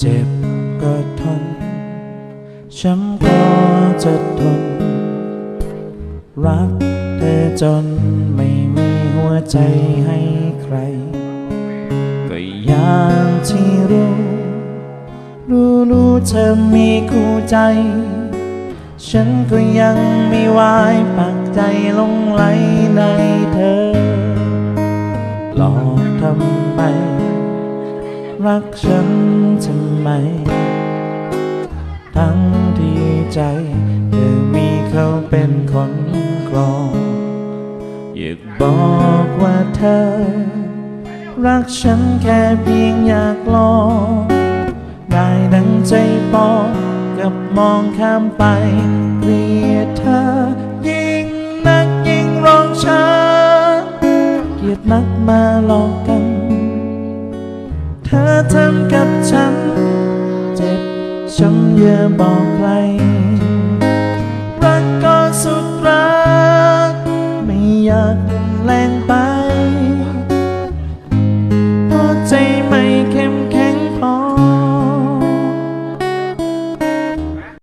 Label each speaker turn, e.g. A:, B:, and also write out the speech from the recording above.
A: เจ็บก็ทน ช้ำก็จะทน รักเธอจนไม่มีหัวใจให้ใคร ก็อย่างที่รู้ รู้รู้เธอมีคู่ใจ ฉันก็ยังไม่วายปักใจลงไหลในเธอ หลอกทำไม รักฉันทำไม ทั้งที่ใจเธอมีเขาเป็นคนกรองอยากบอกว่าเธอ รักฉันแค่เพียงอยากลองได้ดังใจปองกับมองข้ามไปเกลียดเธอ ยิ่งนักยิ่งร้องช้าเกลียดนักมาหลอกกัน เธอทำกับฉัน เจ็บช้ำเยอบอกใครรักก็สุดรัก ไม่อยากแรงไป